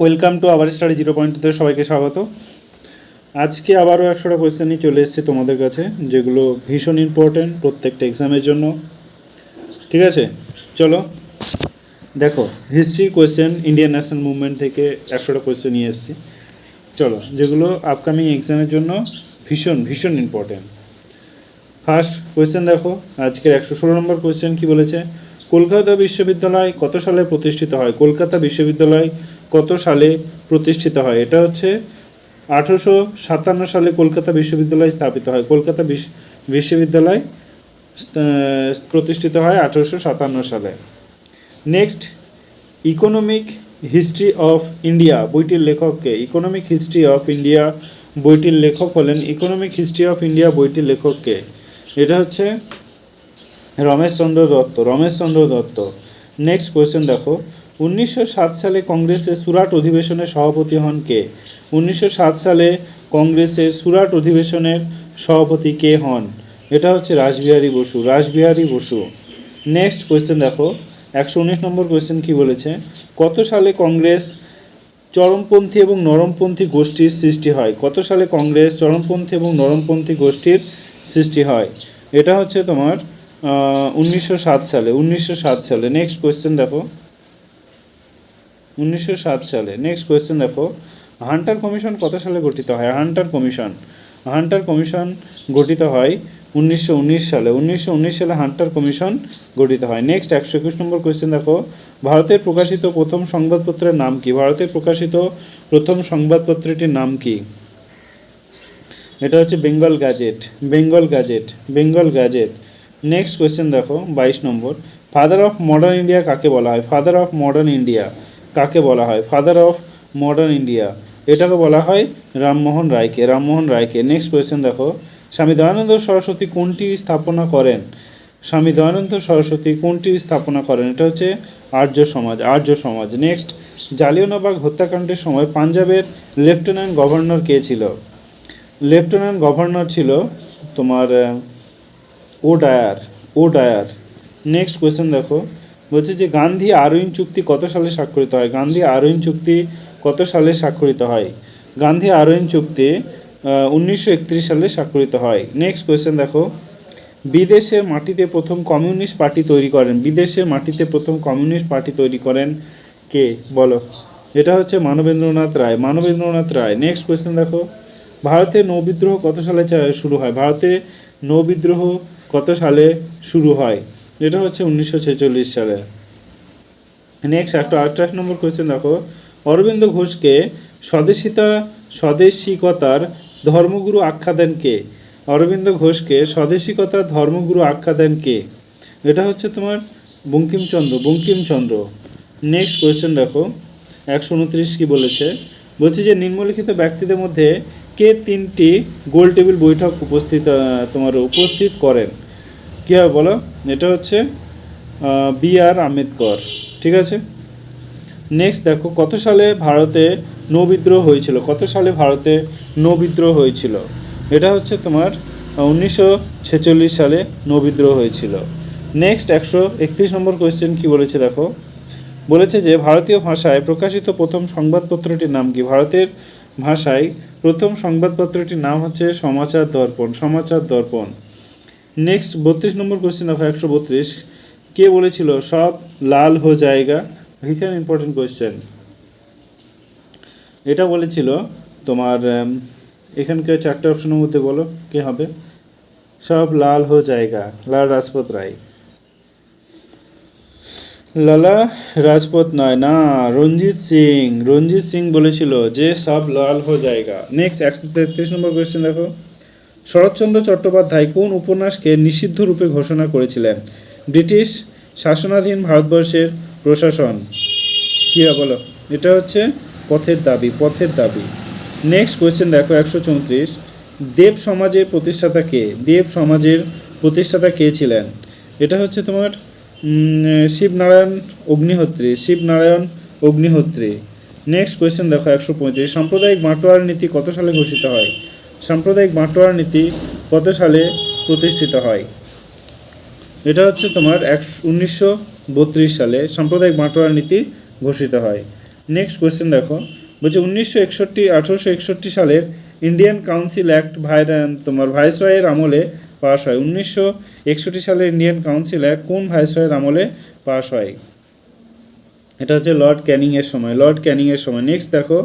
Welcome to আবার study zero পয়েন্টতে সবাইকে স্বাগত। আজকে আবারও একশোটা কোয়েশ্চেন নিয়ে চলে এসেছি তোমাদের কাছে, যেগুলো ভীষণ ইম্পর্ট্যান্ট প্রত্যেকটা এক্সামের জন্য। ঠিক আছে? চলো, দেখো history question Indian national movement থেকে একশোটা কোয়েশ্চেন নিয়ে এসেছি। চলো, যেগুলো আপকামিং এক্সামের জন্য ভীষণ ভীষণ ইম্পর্ট্যান্ট ফার্স্ট কোয়েশ্চেন দেখো, আজকের একশো ষোলো নম্বর কোয়েশ্চেন কী বলেছে? কলকাতা বিশ্ববিদ্যালয় কত সালে প্রতিষ্ঠিত হয়? কলকাতা বিশ্ববিদ্যালয় কত সালে প্রতিষ্ঠিত হয়? এটা হচ্ছে আঠেরোশো সাতান্ন সালে কলকাতা বিশ্ববিদ্যালয় স্থাপিত হয়। কলকাতা বিশ- বিশ্ববিদ্যালয় প্রতিষ্ঠিত হয় আঠেরোশো সাতান্ন সালে। Next economic history of India বইটির লেখককে। ইকোনমিক হিস্ট্রি অফ ইন্ডিয়া বইটির লেখক হলেন ইকোনমিক হিস্ট্রি অফ ইন্ডিয়া বইটির লেখককে। এটা হচ্ছে রমেশচন্দ্র দত্ত রমেশচন্দ্র দত্ত। নেক্সট কোয়েশ্চেন দেখো। উনিশশো সাত সালে কংগ্রেসের সুরাট অধিবেশনের সভাপতি হন কে? উনিশশো সাত সালে কংগ্রেসের সুরাট অধিবেশনের সভাপতি কে হন? এটা হচ্ছে রাসবিহারী বসু রাসবিহারী বসু। নেক্সট কোয়েশ্চেন দেখো। একশো উনিশ নম্বর কোয়েশ্চেন কি বলেছে? কত সালে কংগ্রেস চরমপন্থী এবং নরমপন্থী গোষ্ঠীর সৃষ্টি হয়? কত সালে কংগ্রেস চরমপন্থী এবং নরমপন্থী গোষ্ঠীর সৃষ্টি হয়? এটা হচ্ছে তোমার উনিশশো সাত সালে, উনিশশো সাত সালে। নেক্সট কোয়েশ্চেন দেখো। উনিশশো সাত সালে। নেক্সট কোয়েশ্চেন দেখো। হান্টার কমিশন কত সালে গঠিত হয়? হান্টার কমিশন হান্টার কমিশন গঠিত হয় উনিশশো উনিশ সালে। উনিশশো উনিশ সালে হান্টার কমিশন গঠিত হয়। নেক্সট একশো একুশ নম্বর কোয়েশ্চেন দেখো। ভারতের প্রকাশিত প্রথম সংবাদপত্রের নাম কি? ভারতের প্রকাশিত প্রথম সংবাদপত্রটির নাম কি? এটা হচ্ছে Bengal gazette Bengal gazette Bengal gazette next question দেখো। বাইশ নম্বর। ফাদার অফ মডার্ন ইন্ডিয়া কাকে বলা হয়? ফাদার অফ মডার্ন ইন্ডিয়া কাকে বলা হয়? ফাদার অফ মডার্ন ইন্ডিয়া এটাকে বলা হয় রামমোহন রায়কে। রামমোহন রায়কে। নেক্সট কোয়েশ্চেন দেখো। স্বামী দয়ানন্দ সরস্বতী কোনটি স্থাপনা করেন? স্বামী দয়ানন্দ সরস্বতী কোনটি স্থাপনা করেন? এটা হচ্ছে আর্য সমাজ আর্য সমাজ। নেক্সট জালিয়ানবাগ হত্যাকাণ্ডের সময় পাঞ্জাবের লেফটেন্যান্ট গভর্নর কে ছিল? লেফটেন্যান্ট গভর্নর ছিল তোমার O Dwyer O Dwyer. Next question দেখো। বলছে যে গান্ধী আরোইন চুক্তি কত সালে স্বাক্ষরিত হয়? গান্ধী আরোইন চুক্তি কত সালে স্বাক্ষরিত হয়? গান্ধী আরোইন চুক্তি উনিশশো একত্রিশ সালে স্বাক্ষরিত হয়। নেক্সট কোয়েশ্চেন দেখো। বিদেশের মাটিতে প্রথম কমিউনিস্ট পার্টি তৈরি করেন। বিদেশের মাটিতে প্রথম কমিউনিস্ট পার্টি তৈরি করেন কে? বলো। এটা হচ্ছে মানবেন্দ্রনাথ রায়। মানবেন্দ্রনাথ রায়। নেক্সট কোয়েশ্চেন দেখো। ভারতে নৌবিদ্রোহ কত সালে শুরু হয়? ভারতে নৌবিদ্রোহ কত সালে শুরু হয়? এটা হচ্ছে উনিশশো ছেচল্লিশ সালে। নেক্সট একটা আঠাশ নম্বর কোয়েশ্চেন দেখো। অরবিন্দ ঘোষকে স্বদেশিতা, স্বদেশিকতার ধর্মগুরু আখ্যা দেন কে? অরবিন্দ ঘোষকে স্বদেশিকতার ধর্মগুরু আখ্যা দেন কে? এটা হচ্ছে তোমার বঙ্কিমচন্দ্র বঙ্কিমচন্দ্র। নেক্সট কোয়েশ্চেন দেখো। একশো উনত্রিশ কী বলেছে? বলছে যে নিম্নলিখিত ব্যক্তিদের মধ্যে কে তিনটি গোল টেবিল বৈঠক উপস্থিত তোমার উপস্থিত করেন? কী হবে বলো? এটা হচ্ছে বি আর আম্বেদকর, ঠিক আছে? নেক্সট দেখো, কত সালে ভারতে নৌবিদ্রোহ হয়েছিল? কত সালে ভারতে নৌবিদ্রোহ হয়েছিল? এটা হচ্ছে তোমার উনিশশো ছেচল্লিশ সালে নৌবিদ্রোহ হয়েছিল। নেক্সট একশো একত্রিশ নম্বর কোয়েশ্চেন কি বলেছে দেখো? বলেছে যে, ভারতীয় ভাষায় প্রকাশিত প্রথম সংবাদপত্রটির নাম কি? ভারতের ভাষায় প্রথম সংবাদপত্রটির নাম হচ্ছে সমাচার দর্পণ সমাচার দর্পণ। নেক্সট বত্রিশ নম্বর কোয়েশ্চেন দেখো, একশো বত্রিশ। কে বলেছিল, সব লাল হো জায়গা? ভীষণ ইম্পর্টেন্ট কোয়েশ্চেন এটা বলেছিল তোমার এখানকার চারটে অপশনের মধ্যে বলো, কে হবে? সব লাল হো জায়গা, লাল রাজপথ রায়। লালা রাজপথ নয়, না, রঞ্জিত সিং। রঞ্জিত সিং বলেছিল যে সব লাল হো জায়গা। নেক্সট একশো তেত্রিশ নম্বর কোয়েশ্চেন দেখো। শরৎচন্দ্র চট্টোপাধ্যায় কোন উপন্যাসকে নিষিদ্ধ রূপে ঘোষণা করেছিলেন? ব্রিটিশ শাসনাধীন ভারতবর্ষের প্রশাসন। কী বলো? এটা হচ্ছে পথের দাবি পথের দাবি। নেক্সট কোয়েশ্চেন দেখো, একশো চৌত্রিশ। দেব সমাজের প্রতিষ্ঠাতা কে? দেব সমাজের প্রতিষ্ঠাতা কে ছিলেন? এটা হচ্ছে তোমার শিবনারায়ণ অগ্নিহোত্রী শিবনারায়ণ অগ্নিহোত্রী। নেক্সট কোয়েশ্চেন দেখো, একশো পঁয়ত্রিশ। সাম্প্রদায়িক বাটোয়ার নীতি কত সালে ঘোষিত হয়? সাম্প্রদায়িক বাটোয়ার নীতি কত সালে প্রতিষ্ঠিত হয়। এটা হচ্ছে তোমার এক উনিশশো সালে সাম্প্রদায়িক বাটোয়ার নীতি ঘোষিত হয়। নেক্সট কোয়েশ্চেন দেখো। বলছে উনিশশো একষট্টি, আঠেরোশো একষট্টি সালের ইন্ডিয়ান কাউন্সিল অ্যাক্ট ভাইরা, তোমার ভাইসরয়ের আমলে পাস হয়। উনিশশো একষট্টি সালের ইন্ডিয়ান কাউন্সিল অ্যাক্ট কোন ভাইসরয়ের আমলে পাস হয়? এটা হচ্ছে লর্ড ক্যানিংয়ের সময়। লর্ড ক্যানিংয়ের সময়। নেক্সট দেখো।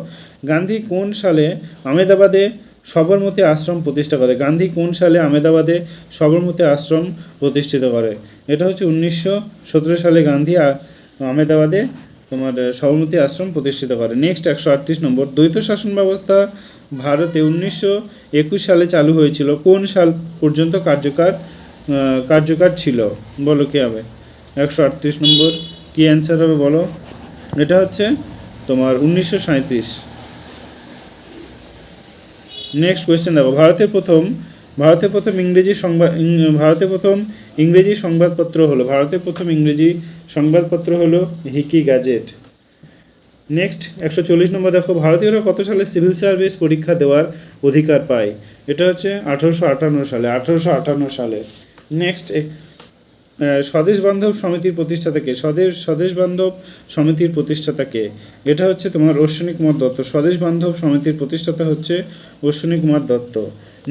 গান্ধী কোন সালে আহমেদাবাদে সবরমতী আশ্রম প্রতিষ্ঠা করে। গান্ধী কোন সালে আহমেদাবাদে সবরমতী আশ্রম প্রতিষ্ঠিত করে? এটা হচ্ছে উনিশশো সতেরো সালে গান্ধী আ- আহমেদাবাদে তোমার সবরমতী আশ্রম প্রতিষ্ঠিত করে। নেক্সট একশো আটত্রিশ নম্বর। দ্বৈত শাসন ব্যবস্থা ভারতে উনিশশো একুশ সালে চালু হয়েছিল। কোন সাল পর্যন্ত কার্যকর কার্যকর ছিল? বলো কী হবে? একশো আটত্রিশ নম্বর। কী অ্যান্সার হবে বলো? এটা হচ্ছে তোমার উনিশশো নেক্সট কোয়েশ্চেন দেখো ভারতের প্রথম ভারতের প্রথম ইংরেজি সংবাদ ভারতের প্রথম ইংরেজি সংবাদপত্র হলো ভারতের প্রথম ইংরেজি সংবাদপত্র হলো হিকি গ্যাজেট। নেক্সট একশো চল্লিশ নম্বর দেখো, ভারতীয়রা কত সালে সিভিল সার্ভিস পরীক্ষা দেওয়ার অধিকার পায়? এটা হচ্ছে আঠারোশো আটান্ন সালে, আঠারোশো আটান্ন সালে। নেক্সট স্বদেশ বান্ধব সমিতির প্রতিষ্ঠাতাকে স্বদেশ স্বদেশ বান্ধব সমিতির প্রতিষ্ঠাতাকে এটা হচ্ছে তোমার অশ্বিনী কুমার দত্ত। স্বদেশ বান্ধব সমিতির প্রতিষ্ঠাতা হচ্ছে অশ্বিনী কুমার দত্ত।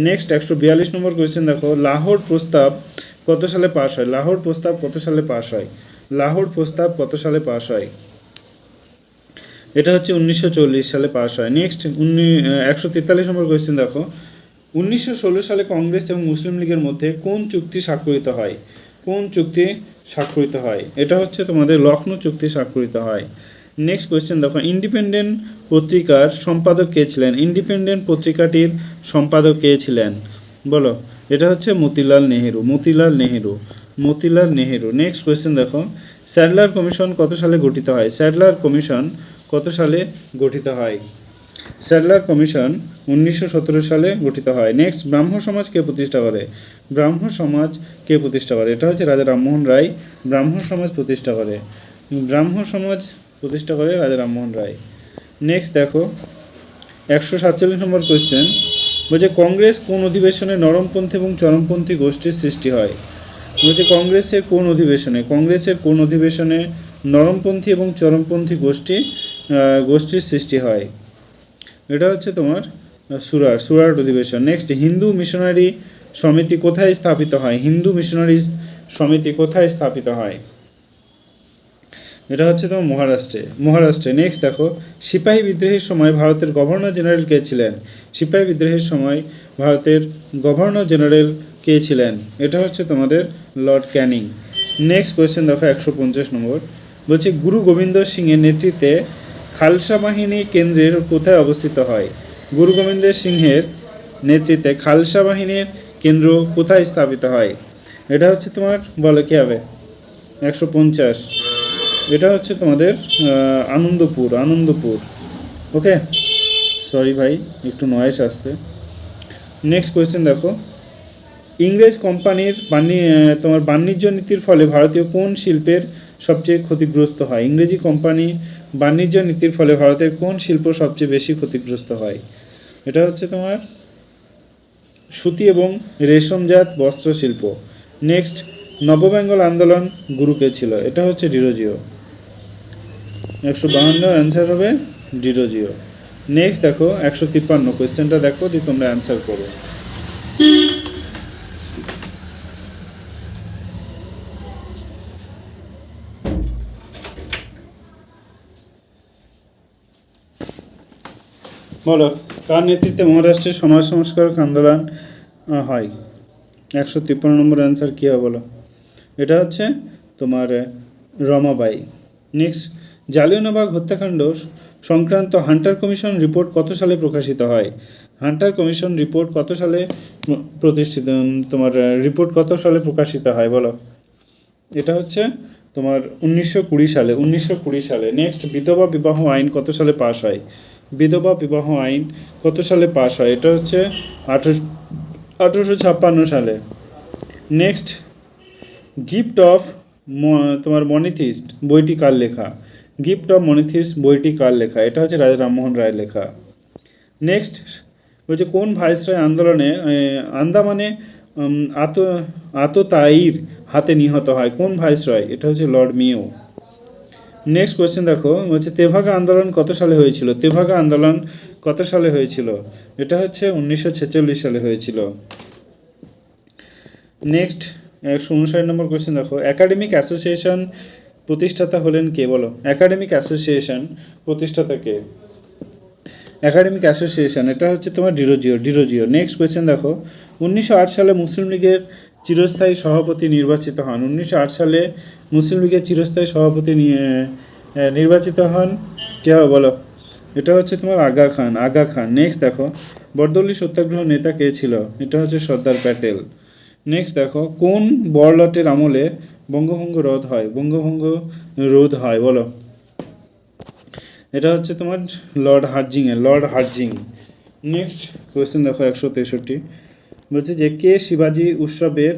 নেক্সট একশো বিয়াল্লিশ নম্বর কোয়েশ্চেন দেখো। লাহোর প্রস্তাব কত সালে পাশ হয়? লাহোর প্রস্তাব কত সালে পাশ হয়? লাহোর প্রস্তাব কত সালে পাশ হয়? এটা হচ্ছে উনিশশো চল্লিশ সালে পাশ হয়। নেক্সট উনি একশো তেতাল্লিশ নম্বর কোয়েশ্চেন দেখো। উনিশশো ষোলো সালে কংগ্রেস এবং মুসলিম লীগের মধ্যে কোন চুক্তি স্বাক্ষরিত হয়? কোন চুক্তি স্বাক্ষরিত হয়? এটা হচ্ছে তোমাদের লখনৌ চুক্তি স্বাক্ষরিত হয়। নেক্সট কোয়েশ্চেন দেখো ইন্ডিপেন্ডেন্ট পত্রিকার সম্পাদক কে ছিলেন? ইন্ডিপেন্ডেন্ট পত্রিকাটির সম্পাদক কে ছিলেন? বলো, এটা হচ্ছে মতিলাল নেহেরু মতিলাল নেহেরু মতিলাল নেহেরু। নেক্সট কোয়েশ্চেন দেখো, স্যাডলার কমিশন কত সালে গঠিত হয়? স্যাডলার কমিশন কত সালে গঠিত হয়? স্যাডলার কমিশন উনিশশো সতেরো সালে গঠিত হয়। নেক্সট ব্রাহ্ম সমাজ কে প্রতিষ্ঠা করে? ব্রাহ্ম সমাজ কে প্রতিষ্ঠা করে? এটা হচ্ছে রাজা রামমোহন রায় ব্রাহ্ম সমাজ প্রতিষ্ঠা করে। ব্রাহ্ম সমাজ প্রতিষ্ঠা করে রাজা রামমোহন রায়। নেক্সট দেখো, একশো সাতচল্লিশ নম্বর কোয়েশ্চেন বলছে, কংগ্রেস কোন অধিবেশনে নরমপন্থী এবং চরমপন্থী গোষ্ঠীর সৃষ্টি হয়? বলছে, কংগ্রেসের কোন অধিবেশনে? কংগ্রেসের কোন অধিবেশনে নরমপন্থী এবং চরমপন্থী গোষ্ঠী গোষ্ঠীর সৃষ্টি হয়? এটা হচ্ছে তোমার সুরাট সুরাট অধিবেশন। নেক্সট হিন্দু মিশনারি সমিতি কোথায় স্থাপিত হয়? হিন্দু মিশনারি সমিতি কোথায় স্থাপিত হয়? এটা হচ্ছে তোমার মহারাষ্ট্রে মহারাষ্ট্রে। নেক্সট দেখো, সিপাহী বিদ্রোহের সময় ভারতের গভর্নর জেনারেল কে ছিলেন? সিপাহী বিদ্রোহের সময় ভারতের গভর্নর জেনারেল কে ছিলেন? এটা হচ্ছে তোমাদের লর্ড ক্যানিং নেক্সট কোয়েশ্চেন দেখো, একশো পঞ্চাশ নম্বর। বলছে, গুরু গোবিন্দ সিংয়ের নেতৃত্বে খালসা বাহিনী কেন্দ্রের কোথায় অবস্থিত হয়? গুরু গোবিন্দ সিংহের নেতৃত্বে খালসা বাহিনীর কেন্দ্র কোথায় স্থাপিত হয়? এটা হচ্ছে তোমার বলে কী হবে? একশো পঞ্চাশ। এটা হচ্ছে তোমাদের আনন্দপুর আনন্দপুর। ওকে সরি ভাই, একটু নয়েস আসছে। নেক্সট কোয়েশ্চেন দেখো। ইংরেজ কোম্পানির বাণী তোমার বাণিজ্য নীতির ফলে ভারতীয় কোন শিল্পের সবচেয়ে ক্ষতিগ্রস্ত হয়? ইংরেজি কোম্পানি বাণিজ্য নীতির ফলে ভারতের কোন শিল্প সবচেয়ে বেশি ক্ষতিগ্রস্ত হয়? এটা হচ্ছে তোমার সুতি এবং রেশমজাত বস্ত্র শিল্প নেক্সট নববেঙ্গল আন্দোলন গুরুকে ছিল। এটা হচ্ছে ডিরোজিও। একশো বাহান্ন অ্যান্সার হবে ডিরোজিও। নেক্সট দেখো, একশো তিপ্পান্ন। কোয়েশ্চেনটা দেখো দিয়ে তোমরা অ্যান্সার করো। বলো, কার নেতৃত্বে মহারাষ্ট্রের সমাজ সংস্কারক আন্দোলন হয়? একশো তিপ্পান্ন নম্বর অ্যান্সার কী হবে বলো? এটা হচ্ছে তোমার রমাবাই নেক্সট জালিয়ানবাগ হত্যাকাণ্ড সংক্রান্ত হান্টার কমিশন রিপোর্ট কত সালে প্রকাশিত হয়? হান্টার কমিশন রিপোর্ট কত সালে প্রতিষ্ঠিত তোমার রিপোর্ট কত সালে প্রকাশিত হয় বলো? এটা হচ্ছে তোমার উনিশশো কুড়ি সালে, উনিশশো কুড়ি সালে। নেক্সট বিধবা বিবাহ আইন কত সালে পাশ হয়? বিধবা বিবাহ আইন কত সালে পাশ হয়? এটা হচ্ছে আঠারোশো আঠারোশো ছাপ্পান্ন সালে। নেক্সট গিফট অফ তোমার মনিথিস্ট, বইটি কার লেখা? গিফট অফ মনিথিস্ট, বইটি কার লেখা? এটা হচ্ছে রাজা রামমোহন রায়ের লেখা। নেক্সট বলছে কোন ভাইসরয় আন্দোলনে আন্দামানে আত, আততায়ীর হাতে নিহত হয়? কোন ভাইসরয় এটা হচ্ছে লর্ড মিও। নেক্সট কোয়েশ্চেন দেখো, হচ্ছে তেভাগা আন্দোলন কত সালে হয়েছিল? তেভাগা আন্দোলন কত সালে হয়েছিল? এটা হচ্ছে উনিশশো ছেচল্লিশ সালে হয়েছিল। নেক্সট একশো উনষাট নম্বর কোয়েশ্চেন দেখো। একাডেমিক অ্যাসোসিয়েশন প্রতিষ্ঠাতা হলেন কে? বলো। একাডেমিক অ্যাসোসিয়েশন প্রতিষ্ঠাতা কে? একাডেমিক অ্যাসোসিয়েশন এটা হচ্ছে তোমার ডিরোজিও ডিরোজিও। নেক্সট কোয়েশ্চেন দেখো। উনিশশো আট সালে মুসলিম লীগের চিরস্থায়ী সভাপতি নির্বাচিত হন। উনিশশো আট সালে মুসলিম লীগের চিরস্থায়ী সভাপতি নির্বাচিত হন। কে হবে বলো? এটা হচ্ছে তোমার আগা খান আগা খান। নেক্সট দেখো বরদলি সত্যাগ্রহ নেতা কে ছিল? এটা হচ্ছে সর্দার প্যাটেল। নেক্সট দেখো, কোন বড়লটের আমলে বঙ্গভঙ্গ রোধ হয়? বঙ্গভঙ্গ রোধ হয়, বলো। এটা হচ্ছে তোমার লর্ড হার্জিং এর লর্ড হার্জিং। নেক্সট কোয়েশ্চেন দেখো, একশো তেষট্টি। বলছে যে, কে শিবাজি উৎসবের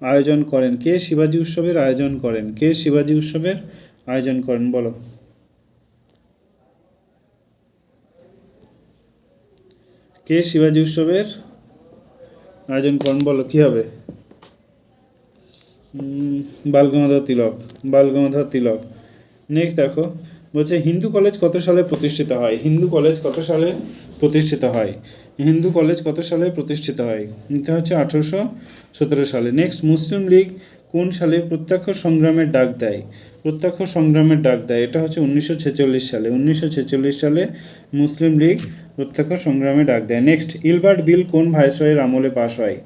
আয়োজন করেন? কে শিবাজি উৎসবের আয়োজন করেন? কে শিবাজি উৎসবের আয়োজন করেন? বলো। কে শিবাজি উৎসবের আয়োজন করেন? বলো, কি হবে? বালগঙ্গাধর তিলক বালগঙ্গাধর তিলক। নেক্সট দেখো, বলছে, হিন্দু কলেজ কত সালে প্রতিষ্ঠিত হয়? হিন্দু কলেজ কত সালে প্রতিষ্ঠিত হয়? হিন্দু কলেজ কত সালে প্রতিষ্ঠিত হয়? এটা হচ্ছে আঠারোশো সতেরো সালে। নেক্সট মুসলিম লীগ কোন সালে প্রত্যক্ষ সংগ্রামের ডাক দেয়? প্রত্যক্ষ সংগ্রামের ডাক দেয়, এটা হচ্ছে উনিশশো ছেচল্লিশ সালে। উনিশশো ছেচল্লিশ সালে মুসলিম লীগ প্রত্যক্ষ সংগ্রামে ডাক দেয়। নেক্সট ইলবার্ট বিল কোন ভাইসরয়ের আমলে পাশ হয়?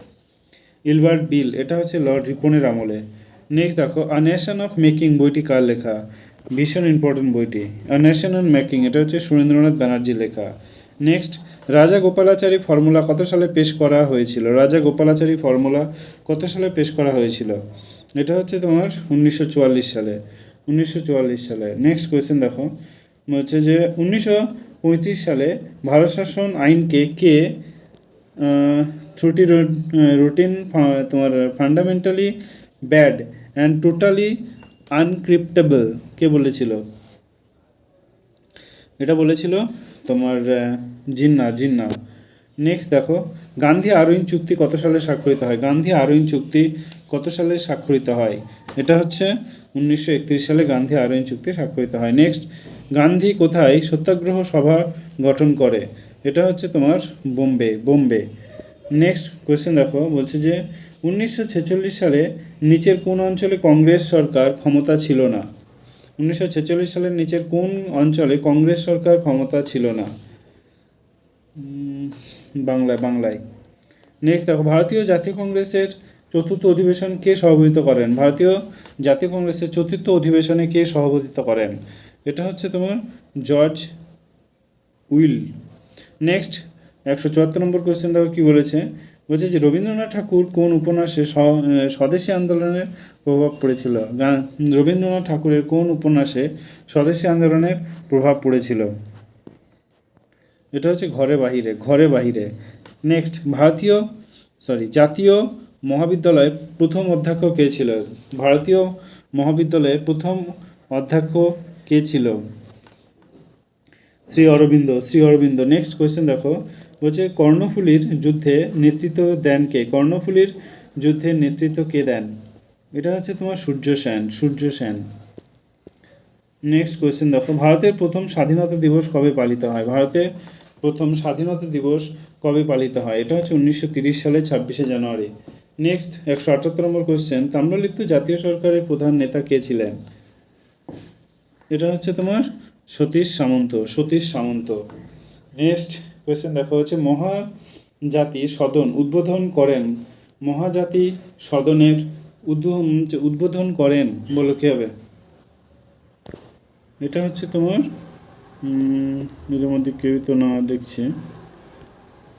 ইলবার্ট বিল, এটা হচ্ছে লর্ড রিপনের আমলে। নেক্সট দেখো আ নেশন অফ মেকিং বইটি কার লেখা? ভীষণ ইম্পর্টেন্ট বইটি। আ নেশন অন মেকিং এটা হচ্ছে সুরেন্দ্রনাথ ব্যানার্জি লেখা। নেক্সট রাজা গোপালাচারী ফর্মুলা কত সালে পেশ করা হয়েছিল? রাজা গোপালাচারী ফর্মুলা কত সালে পেশ করা হয়েছিল? এটা হচ্ছে তোমার উনিশশো চুয়াল্লিশ সালে। উনিশশো চুয়াল্লিশ সালে। নেক্সট কোয়েশ্চেন দেখো। হচ্ছে যে উনিশশো পঁয়ত্রিশ সালে ভারত শাসন আইনকে কে ছুটি রুটিন তোমার fundamentally bad and totally unacceptable কে বলেছিল? এটা বলেছিল তোমার জিন্না জিন্না। নেক্সট দেখো, গান্ধী আরোইন চুক্তি কত সালে স্বাক্ষরিত হয়? গান্ধী আরোইন চুক্তি কত সালে স্বাক্ষরিত হয়? এটা হচ্ছে উনিশশো একত্রিশ সালে গান্ধী আরোইন চুক্তি স্বাক্ষরিত হয়। নেক্সট গান্ধী কোথায় সত্যাগ্রহ সভা গঠন করে? এটা হচ্ছে তোমার বোম্বে বোম্বে। নেক্সট কোয়েশ্চেন দেখো, বলছে যে উনিশশো ছেচল্লিশ সালে নিচের কোন অঞ্চলে কংগ্রেস সরকার ক্ষমতা ছিল না? উনিশশো ছেচল্লিশ সালের নিচের কোন অঞ্চলে কংগ্রেস সরকার ক্ষমতা ছিল না? বাংলায় বাংলায়। নেক্সট দেখো, ভারতীয় জাতীয় কংগ্রেসের চতুর্থ অধিবেশন কে সভাপতিত্ব করেন? ভারতীয় জাতীয় কংগ্রেসের চতুর্থ অধিবেশনে কে সভাপতিত্ব করেন? এটা হচ্ছে তোমার জর্জ উইল নেক্সট একশো চুয়াত্তর নম্বর কোয়েশ্চেন দেখো কী বলেছে? বলছে যে রবীন্দ্রনাথ ঠাকুর কোন উপন্যাসে স্বদেশী আন্দোলনের প্রভাব পড়েছিল? রবীন্দ্রনাথ ঠাকুরের কোন উপন্যাসে স্বদেশী আন্দোলনের প্রভাব পড়েছিল? এটা হচ্ছে ঘরে বাহিরে ঘরে বাহিরে। নেক্সট ভারতীয় সরি জাতীয় মহাবিদ্যালয়ের প্রথম অধ্যক্ষ কে ছিল? ভারতীয় মহাবিদ্যালয়ের প্রথম অধ্যক্ষ কে ছিল? শ্রী অরবিন্দ শ্রী অরবিন্দ। নেক্সট কোয়েশ্চেন দেখো। বলছে, কর্ণফুলীর যুদ্ধে নেতৃত্ব দেন কে? কর্ণফুলীর যুদ্ধে নেতৃত্ব কে দেন? এটা হচ্ছে তোমার সূর্য সেন সূর্য সেন। নেক্সট কোয়েশ্চেন দেখো, ভারতের প্রথম স্বাধীনতা দিবস কবে পালিত হয়? ভারতের প্রথম স্বাধীনতা দিবস কবে পালিত হয়? এটা হচ্ছে উনিশশো সালে ছাব্বিশে জানুয়ারি। নেক্সট একশো আটাত্তর নম্বর কোয়েশ্চেন তাম্রলিপ্ত জাতীয় সরকারের প্রধান নেতা কে ছিলেন? এটা হচ্ছে তোমার সতীশ সামন্ত সতীশ সামন্ত। নেক্সট কোয়েশ্চেন দেখো হচ্ছে, মহাজাতি সদন উদ্বোধন করেন। মহাজাতি সদনের উদ্বোধন করেন বলো কি হবে? এটা হচ্ছে তোমার নিজের মধ্যে কেউ তো না দেখছে।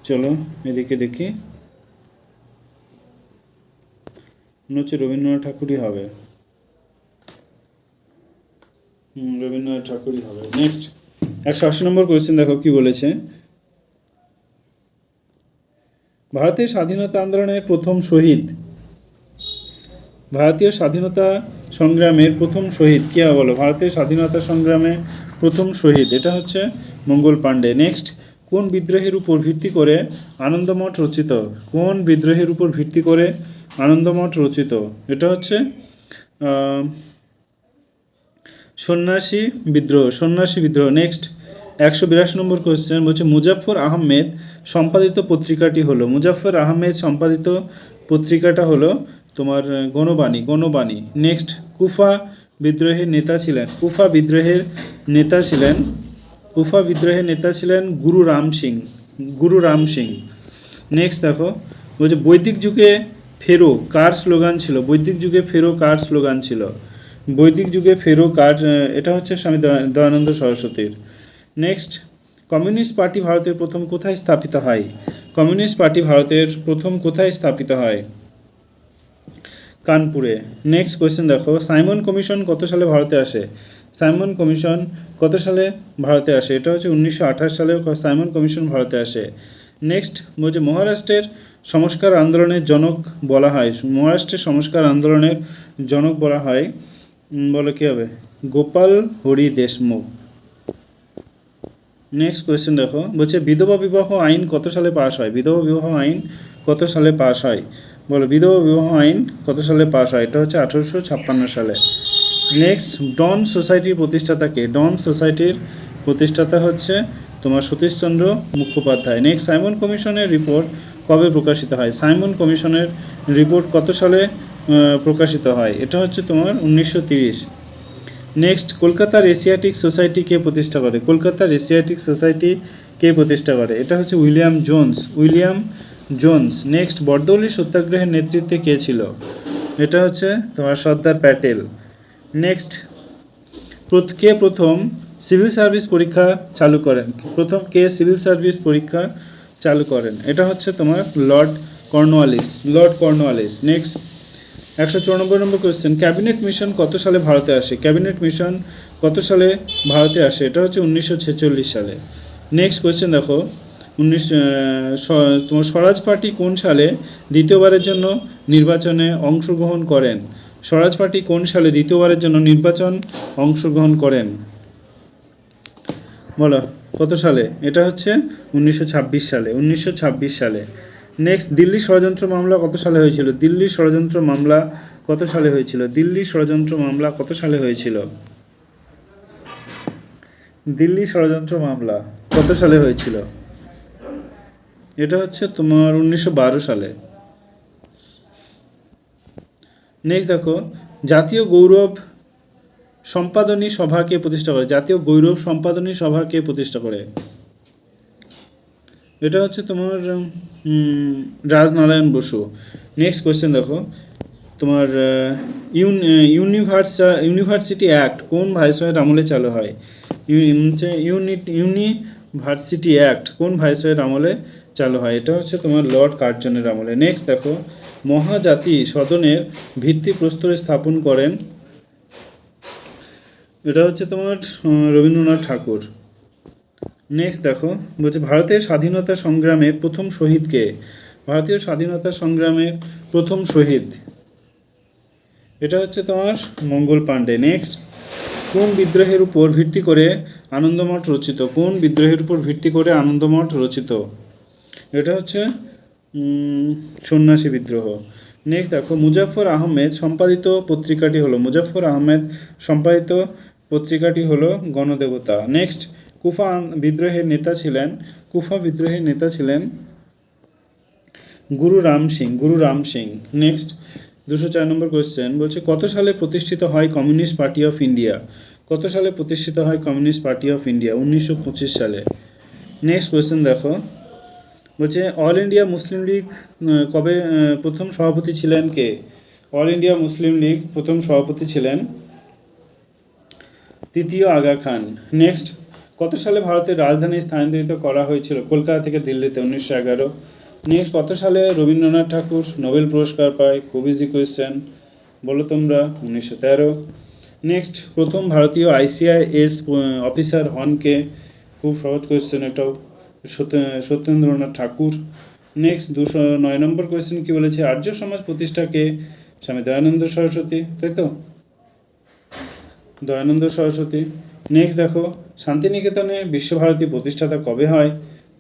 চলো এদিকে দেখি। হচ্ছে রবীন্দ্রনাথ ঠাকুরই হবে। রবীন্দ্রনাথ ঠাকুরই হবে। নেক্সট একশো আশি নম্বর কোয়েশ্চেন দেখো কি বলেছে? ভারতের স্বাধীনতা আন্দোলনের প্রথম শহীদ। ভারতীয় স্বাধীনতা সংগ্রামের প্রথম শহীদ। কে হবে বলো? ভারতের স্বাধীনতা সংগ্রামে প্রথম শহীদ। এটা হচ্ছে মঙ্গল পাণ্ডে। নেক্সট কোন বিদ্রোহের উপর ভিত্তি করে আনন্দমঠ রচিত? কোন বিদ্রোহের উপর ভিত্তি করে আনন্দমঠ রচিত? এটা হচ্ছে সন্ন্যাসী বিদ্রোহ। সন্ন্যাসী বিদ্রোহ। নেক্সট একশো বিরাশি নম্বর কোয়েশ্চেন বলছে, মুজাফফর আহমেদ সম্পাদিত পত্রিকাটি হলো, মুজাফফর আহমেদ সম্পাদিত পত্রিকাটা হলো তোমার গণবাণী গণবাণী। নেক্সট কুফা বিদ্রোহের নেতা ছিলেন। কুফা বিদ্রোহের নেতা ছিলেন, কুফা বিদ্রোহের নেতা ছিলেন গুরু রাম সিং, গুরু রাম সিং। নেক্সট দেখো বলছে বৈদিক যুগে ফেরো কার স্লোগান ছিল? বৈদিক যুগে ফেরো কার স্লোগান ছিল? বৈদিক যুগে ফেরো কার এটা হচ্ছে স্বামী দয়ানন্দ সরস্বতীর। নেক্সট কমিউনিস্ট পার্টি ভারতের প্রথম কোথায় স্থাপিত হয়? কমিউনিস্ট পার্টি ভারতের প্রথম কোথায় স্থাপিত হয়? কানপুরে। নেক্সট কোয়েশ্চেন দেখো। সাইমন কমিশন কত সালে ভারতে আসে? সাইমন কমিশন কত সালে ভারতে আসে? এটা হচ্ছে উনিশশো আঠাশ সালে সাইমন কমিশন ভারতে আসে। নেক্সট বলছে মহারাষ্ট্রের সংস্কার আন্দোলনের জনক বলা হয়। মহারাষ্ট্রের সংস্কার আন্দোলনের জনক বলা হয়। বলো কী হবে? গোপাল হরি দেশমুখ। নেক্সট কোয়েশ্চেন দেখো, বলছে, বিধবা বিবাহ আইন কত সালে পাশ হয়? বিধবা বিবাহ আইন কত সালে পাশ হয়? বলো, বিধবা বিবাহ আইন কত সালে পাশ হয়? এটা হচ্ছে আঠারোশো ছাপ্পান্ন সালে। নেক্সট ডন সোসাইটির প্রতিষ্ঠাতাকে ডন সোসাইটির প্রতিষ্ঠাতা হচ্ছে তোমার সতীশচন্দ্র মুখোপাধ্যায়। নেক্সট সাইমন কমিশনের রিপোর্ট কবে প্রকাশিত হয়? সাইমন কমিশনের রিপোর্ট কত সালে প্রকাশিত হয়? এটা হচ্ছে তোমার উনিশশো নেক্সট কলকাতার এশিয়াটিক সোসাইটি কে প্রতিষ্ঠা করে। কলকাতার এশিয়াটিক সোসাইটি কে প্রতিষ্ঠা করে। এটা হচ্ছে William Jones William Jones next Bardoli সত্যাগ্রহের নেতৃত্বে কে ছিল? এটা হচ্ছে তোমার সর্দার প্যাটেল। নেক্সট কে প্রথম সিভিল সার্ভিস পরীক্ষা চালু করেন? প্রথম কে সিভিল সার্ভিস পরীক্ষা চালু করেন? এটা হচ্ছে তোমার Lord Cornwallis. Lord Cornwallis. Next একশো চুরানব্বই নম্বর কোয়েশ্চেন ক্যাবিনেট মিশন কত সালে ভারতে আসে? ক্যাবিনেট মিশন কত সালে ভারতে আসে? এটা হচ্ছে উনিশশো ছেচল্লিশ সালে। নেক্সট কোয়েশ্চেন দেখো। উনিশ তোমার স্বরাজ পার্টি কোন সালে দ্বিতীয়বারের জন্য নির্বাচনে অংশগ্রহণ করেন? স্বরাজ পার্টি কোন সালে দ্বিতীয়বারের জন্য নির্বাচন অংশগ্রহণ করেন? বলো, কত সালে? এটা হচ্ছে উনিশশো ছাব্বিশ সালে। উনিশশো ছাব্বিশ সালে। নেক্সট দিল্লি ষড়যন্ত্র মামলা কত সালে হয়েছিল? দিল্লি ষড়যন্ত্র মামলা কত সালে হয়েছিল? দিল্লি ষড়যন্ত্র মামলা কত সালে হয়েছিল? দিল্লি ষড়যন্ত্র মামলা কত সালে হয়েছিল? এটা হচ্ছে তোমার উনিশশো বারো সালে। নেক্সট দেখো, জাতীয় গৌরব সম্পাদনী সভাকে প্রতিষ্ঠা করে? জাতীয় গৌরব সম্পাদনী সভাকে প্রতিষ্ঠা করে? এটা হচ্ছে তোমার রাজনারায়ণ বসু। নেক্সট কোয়েশ্চেন দেখো। তোমার ইউনিভার্স, ইউনিভার্সিটি অ্যাক্ট কোন ভাইসরয়ের আমলে চালু হয়? ইউনিট ইউনিভার্সিটি অ্যাক্ট কোন ভাইসরয়ের আমলে চালু হয়? এটা হচ্ছে তোমার লর্ড কার্জনের আমলে। নেক্সট দেখো। মহাজাতি সদনের ভিত্তি প্রস্তরে স্থাপন করেন। এটা হচ্ছে তোমার রবীন্দ্রনাথ ঠাকুর। নেক্সট দেখো, বলছে ভারতের স্বাধীনতা সংগ্রামের প্রথম শহীদকে ভারতীয় স্বাধীনতা সংগ্রামের প্রথম শহীদ। এটা হচ্ছে তোমার মঙ্গল পাণ্ডে। নেক্সট কোন বিদ্রোহের উপর ভিত্তি করে আনন্দমঠ রচিত? কোন বিদ্রোহের উপর ভিত্তি করে আনন্দমঠ রচিত? এটা হচ্ছে সন্ন্যাসী বিদ্রোহ। নেক্সট দেখো, মুজাফফর আহমেদ সম্পাদিত পত্রিকাটি হলো, মুজাফফর আহমেদ সম্পাদিত পত্রিকাটি হলো গণদেবতা। নেক্সট কুফা বিদ্রোহের নেতা ছিলেন, কুফা বিদ্রোহের নেতা ছিলেন গুরু রাম সিং, গুরু রাম সিং। নেক্সট দুশো চার নম্বর কোয়েশ্চেন বলছে, কত সালে প্রতিষ্ঠিত হয় কমিউনিস্ট পার্টি অফ ইন্ডিয়া কত সালে প্রতিষ্ঠিত হয় কমিউনিস্ট পার্টি অফ ইন্ডিয়া উনিশশো পঁচিশ সালে। নেক্সট কোয়েশ্চেন দেখো, বলছে অল ইন্ডিয়া মুসলিম লীগ কবে প্রথম সভাপতি ছিলেন কে? অল ইন্ডিয়া মুসলিম লীগ প্রথম সভাপতি ছিলেন তৃতীয় আগা খান। নেক্সট কত সালে ভারতের রাজধানী স্থানান্তরিত করা হয়েছিল? কলকাতা থেকে দিল্লিতে, উনিশশো এগারো। নেক্সট কত সালে রবীন্দ্রনাথ ঠাকুর নোবেল পুরস্কার পায়? খুব ইজি কোয়েশ্চেন বলো তোমরা, উনিশশো তেরো। নেক্সট প্রথম ভারতীয় আইসিআইএস অফিসার হনকে খুব সহজ কোয়েশ্চেন এটাও। সত্য- সত্যেন্দ্রনাথ ঠাকুর। নেক্সট দুশো নয় নম্বর কোয়েশ্চেন কি বলেছে? আর্য সমাজ প্রতিষ্ঠাকে স্বামী দয়ানন্দ সরস্বতী, তাই তো? দয়ানন্দ সরস্বতী। নেক্সট দেখো শান্তিনিকেতনে বিশ্বভারতী প্রতিষ্ঠাতা কবে হয়?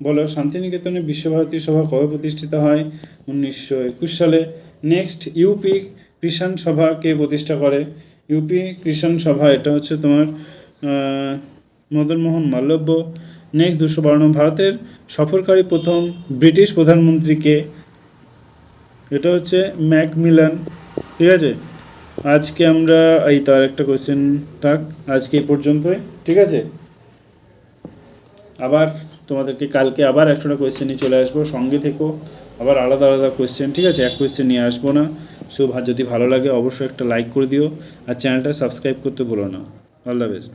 বলো শান্তিনিকেতনে বিশ্বভারতী সভা কবে প্রতিষ্ঠিত হয়? উনিশশো একুশ সালে। নেক্সট ইউপি কৃষাণ সভা কে প্রতিষ্ঠা করে? ইউপি কৃষণ সভা এটা হচ্ছে তোমার আহ, মদন মোহন মাল্লব্য নেক্সট দুশো বারো ভারতের সফরকারী প্রথম ব্রিটিশ প্রধানমন্ত্রীকে এটা হচ্ছে ম্যাকমিলান। ঠিক আছে? আজকে আমরা এই তার একটা কোয়েশ্চেন থাক। আজকে এই পর্যন্তই। ঠিক আছে? আবার তোমাদেরকে কালকে আবার একটা কোয়েশ্চেন নিয়ে চলে আসব। সঙ্গে থেকো, আবার আলাদা আলাদা কোয়েশ্চেন ঠিক আছে? এক কোয়েশ্চেন নিয়ে আসব না। সো, যদি ভালো লাগে অবশ্যই একটা লাইক করে দিও। আর চ্যানেলটা সাবস্ক্রাইব করতে ভুলো না। All the best